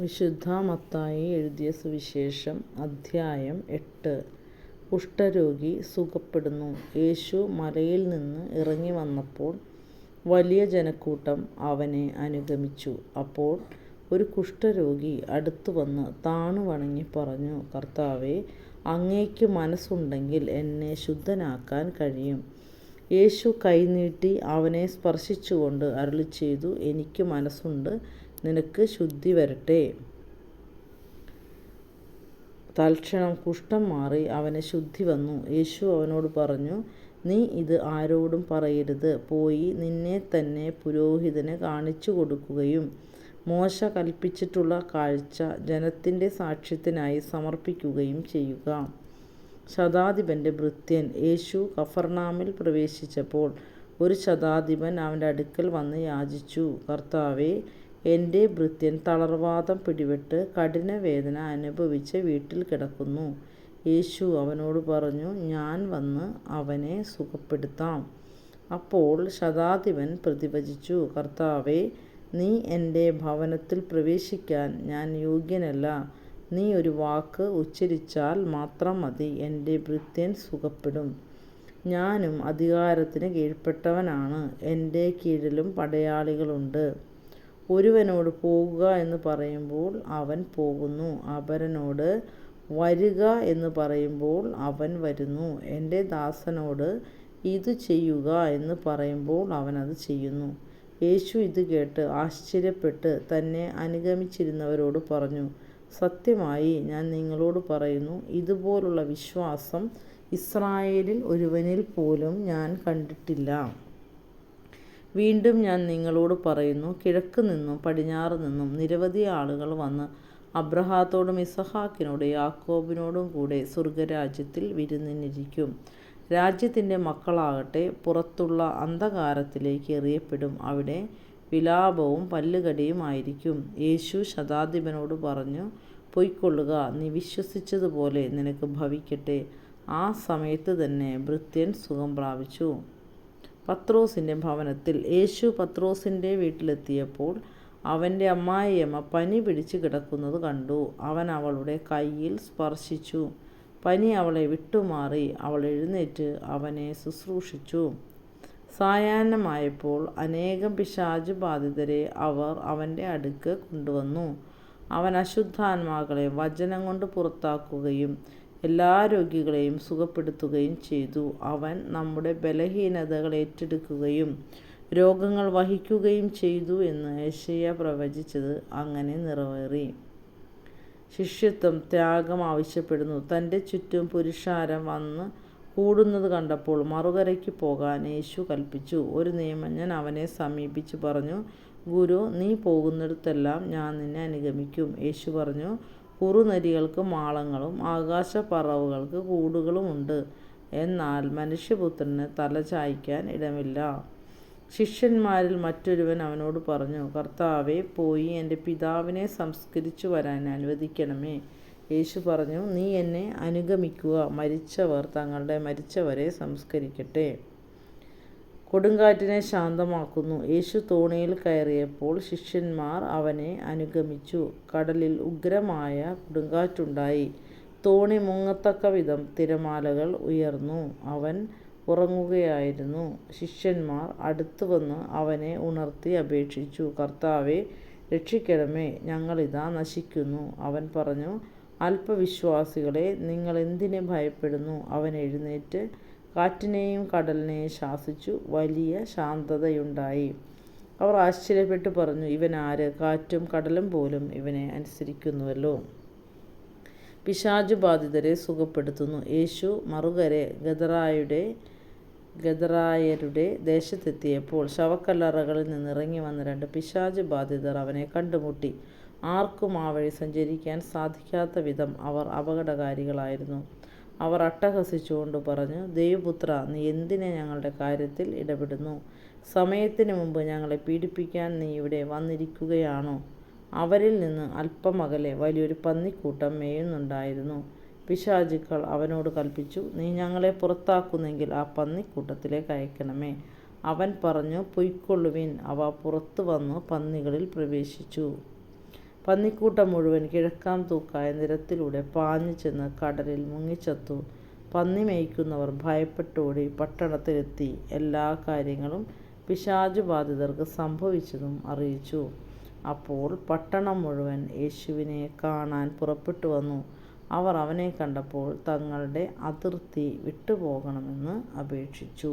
വിശുദ്ധ മത്തായി എഴുതിയ സുവിശേഷം അധ്യായം എട്ട്. കുഷ്ഠരോഗി സുഖപ്പെടുന്നു. യേശു മലയിൽ നിന്ന് ഇറങ്ങി വന്നപ്പോൾ വലിയ ജനക്കൂട്ടം അവനെ അനുഗമിച്ചു. അപ്പോൾ ഒരു കുഷ്ഠരോഗി അടുത്തു വന്ന് താണു വണങ്ങി പറഞ്ഞു കർത്താവെ അങ്ങേക്ക് മനസ്സുണ്ടെങ്കിൽ എന്നെ ശുദ്ധനാക്കാൻ കഴിയും. യേശു കൈനീട്ടി അവനെ സ്പർശിച്ചുകൊണ്ട് അരുളി ചെയ്തു എനിക്ക് മനസ്സുണ്ട് നിനക്ക് ശുദ്ധി വരട്ടെ. തൽക്ഷണം കുഷ്ഠം മാറി അവന് ശുദ്ധി വന്നു. യേശു അവനോട് പറഞ്ഞു നീ ഇത് ആരോടും പറയരുത്. പോയി നിന്നെ തന്നെ പുരോഹിതന് കാണിച്ചു കൊടുക്കുകയും മോശ കൽപ്പിച്ചിട്ടുള്ള കാഴ്ച ജനത്തിന്റെ സാക്ഷ്യത്തിനായി സമർപ്പിക്കുകയും ചെയ്യുക. ശതാധിപന്റെ ഭൃത്യൻ യേശു കഫർനാമിൽ പ്രവേശിച്ചപ്പോൾ ഒരു ശതാധിപൻ അവന്റെ അടുക്കൽ വന്ന് യാചിച്ചു. കർത്താവെ എന്റെ ഭൃത്യൻ തളർവാദം പിടിപെട്ട് കഠിനവേദന അനുഭവിച്ച് വീട്ടിൽ കിടക്കുന്നു. യേശു അവനോട് പറഞ്ഞു ഞാൻ വന്ന് അവനെ സുഖപ്പെടുത്താം. അപ്പോൾ ശതാധിപൻ പ്രതിവചിച്ചു കർത്താവേ, നീ എന്റെ ഭവനത്തിൽ പ്രവേശിക്കാൻ ഞാൻ യോഗ്യനല്ല. നീ ഒരു വാക്ക് ഉച്ചരിച്ചാൽ മാത്രം മതി എന്റെ ഭൃത്യൻ സുഖപ്പെടും. ഞാനും അധികാരത്തിന് കീഴ്പ്പെട്ടവനാണ് എന്റെ കീഴിലും പടയാളികളുണ്ട്. ഒരുവനോട് പോകുക എന്ന് പറയുമ്പോൾ അവൻ പോകുന്നു. അപരനോട് വരുക എന്ന് പറയുമ്പോൾ അവൻ വരുന്നു. എന്റെ ദാസനോട് ഇത് ചെയ്യുക എന്ന് പറയുമ്പോൾ അവൻ അത് ചെയ്യുന്നു. യേശു ഇത് കേട്ട് ആശ്ചര്യപ്പെട്ട് തന്നെ അനുഗമിച്ചിരുന്നവരോട് പറഞ്ഞു സത്യമായി ഞാൻ നിങ്ങളോട് പറയുന്നു ഇതുപോലുള്ള വിശ്വാസം ഇസ്രായേലിൽ ഒരുവനിൽ പോലും ഞാൻ കണ്ടിട്ടില്ല. വീണ്ടും ഞാൻ നിങ്ങളോട് പറയുന്നു കിഴക്ക് നിന്നും പടിഞ്ഞാറ് നിന്നും നിരവധി ആളുകൾ വന്ന് അബ്രഹാത്തോടും ഇസഹാക്കിനോടും യാക്കോബിനോടും കൂടെ സ്വർഗരാജ്യത്തിൽ വിരുന്നിനിരിക്കും. രാജ്യത്തിന്റെ മക്കളാകട്ടെ പുറത്തുള്ള അന്ധകാരത്തിലേക്ക് എറിയപ്പെടും. അവിടെ വിലാപവും പല്ലുകടിയും ആയിരിക്കും. യേശു ശതാധിപനോട് പറഞ്ഞു പൊയ്ക്കൊള്ളുക നീ വിശ്വസിച്ചതുപോലെ നിനക്ക് ഭവിക്കട്ടെ. ആ സമയത്ത് തന്നെ ഭൃത്യൻ സുഖം പ്രാപിച്ചു. പത്രോസിന്റെ ഭവനത്തിൽ യേശു പത്രോസിന്റെ വീട്ടിലെത്തിയപ്പോൾ അവന്റെ അമ്മായിയമ്മ പനി പിടിച്ച് കിടക്കുന്നത് കണ്ടു. അവൻ അവളുടെ കയ്യിൽ സ്പർശിച്ചു. പനി അവളെ വിട്ടുമാറി അവൾ എഴുന്നേറ്റ് അവനെ ശുശ്രൂഷിച്ചു. സായാഹ്നമായപ്പോൾ അനേകം പിശാചു ബാധിതരെ അവർ അവന്റെ അടുക്ക് കൊണ്ടുവന്നു. അവൻ അശുദ്ധാത്മാക്കളെ വചനം കൊണ്ട് പുറത്താക്കുകയും എല്ലാ രോഗികളെയും സുഖപ്പെടുത്തുകയും ചെയ്തു. അവൻ നമ്മുടെ ബലഹീനതകൾ ഏറ്റെടുക്കുകയും രോഗങ്ങൾ വഹിക്കുകയും ചെയ്തു എന്ന് ഏഷ്യ പ്രവചിച്ചത് അങ്ങനെ നിറവേറി. ശിഷ്യത്വം ത്യാഗം ആവശ്യപ്പെടുന്നു. തന്റെ ചുറ്റും പുരുഷാരം വന്ന് കൂടുന്നത് കണ്ടപ്പോൾ മറുകരയ്ക്ക് പോകാൻ യേശു കൽപ്പിച്ചു. ഒരു നിയമജ്ഞൻ അവനെ സമീപിച്ച് പറഞ്ഞു ഗുരു നീ പോകുന്നിടത്തെല്ലാം ഞാൻ നിന്നെ അനുഗമിക്കും. യേശു പറഞ്ഞു കുറുനരികൾക്ക് മാളങ്ങളും ആകാശപ്പറവുകൾക്ക് കൂടുകളുമുണ്ട്. എന്നാൽ മനുഷ്യപുത്രന് തല ചായ്ക്കാൻ ഇടമില്ല. ശിഷ്യന്മാരിൽ മറ്റൊരുവൻ അവനോട് പറഞ്ഞു കർത്താവെ പോയി എന്റെ പിതാവിനെ സംസ്കരിച്ചു വരാൻ അനുവദിക്കണമേ. യേശു പറഞ്ഞു നീ എന്നെ അനുഗമിക്കുക. മരിച്ചവർ തങ്ങളുടെ മരിച്ചവരെ സംസ്കരിക്കട്ടെ. കൊടുങ്കാറ്റിനെ ശാന്തമാക്കുന്നു. യേശു തോണിയിൽ കയറിയപ്പോൾ ശിഷ്യന്മാർ അവനെ അനുഗമിച്ചു. കടലിൽ ഉഗ്രമായ കൊടുങ്കാറ്റുണ്ടായി. തോണി മുങ്ങത്തക്ക വിധം തിരമാലകൾ ഉയർന്നു. അവൻ ഉറങ്ങുകയായിരുന്നു. ശിഷ്യന്മാർ അടുത്തു വന്ന് അവനെ ഉണർത്തി അപേക്ഷിച്ചു. കർത്താവെ രക്ഷിക്കണമേ. ഞങ്ങളിതാ നശിക്കുന്നു. അവൻ പറഞ്ഞു അല്പവിശ്വാസികളെ നിങ്ങൾ എന്തിനെ ഭയപ്പെടുന്നു? അവൻ എഴുന്നേറ്റ് കാറ്റിനെയും കടലിനെയും ശാസിച്ചു. വലിയ ശാന്തതയുണ്ടായി. അവർ ആശ്ചര്യപ്പെട്ട് പറഞ്ഞു ഇവൻ ആര് കാറ്റും കടലും പോലും ഇവനെ അനുസരിക്കുന്നുവല്ലോ. പിശാചു ബാധിതരെ സുഖപ്പെടുത്തുന്നു. യേശു മറുകരെ ഗദറായുടെ ഗദറായരുടെ ദേശത്തെത്തിയപ്പോൾ ശവക്കല്ലറകളിൽ നിന്ന് ഇറങ്ങി വന്ന രണ്ട് പിശാചു ബാധിതർ അവനെ കണ്ടുമുട്ടി. ആർക്കും ആ വഴി സഞ്ചരിക്കാൻ സാധിക്കാത്ത വിധം അവർ അപകടകാരികളായിരുന്നു. അവർ അട്ടഹസിച്ചുകൊണ്ട് പറഞ്ഞു ദേവപുത്ര നീ എന്തിനെ ഞങ്ങളുടെ കാര്യത്തിൽ ഇടപെടുന്നു? സമയത്തിന് മുമ്പ് ഞങ്ങളെ പീഡിപ്പിക്കാൻ നീ ഇവിടെ വന്നിരിക്കുകയാണോ? അവരിൽ നിന്ന് അല്പമകലെ വലിയൊരു പന്നിക്കൂട്ടം മേയുന്നുണ്ടായിരുന്നു. പിശാചുക്കൾ അവനോട് കൽപ്പിച്ചു നീ ഞങ്ങളെ പുറത്താക്കുന്നെങ്കിൽ ആ പന്നിക്കൂട്ടത്തിലേക്ക് അയക്കണമേ. അവൻ പറഞ്ഞു പൊയ്ക്കൊള്ളുവിൻ. അവ പുറത്തു വന്നു പന്നികളിൽ പ്രവേശിച്ചു. പന്നിക്കൂട്ടം മുഴുവൻ കിഴക്കാം തൂക്കായ നിരത്തിലൂടെ പാഞ്ഞു ചെന്ന് കടലിൽ മുങ്ങിച്ചത്തു. പന്നി മേയ്ക്കുന്നവർ ഭയപ്പെട്ടോടി പട്ടണത്തിലെത്തി എല്ലാ കാര്യങ്ങളും പിശാചുബാധിതർക്ക് സംഭവിച്ചതും അറിയിച്ചു. അപ്പോൾ പട്ടണം മുഴുവൻ യേശുവിനെ കാണാൻ പുറപ്പെട്ടു വന്നു അവർ അവനെ കണ്ടപ്പോൾ തങ്ങളുടെ അതിർത്തി വിട്ടുപോകണമെന്ന് അപേക്ഷിച്ചു.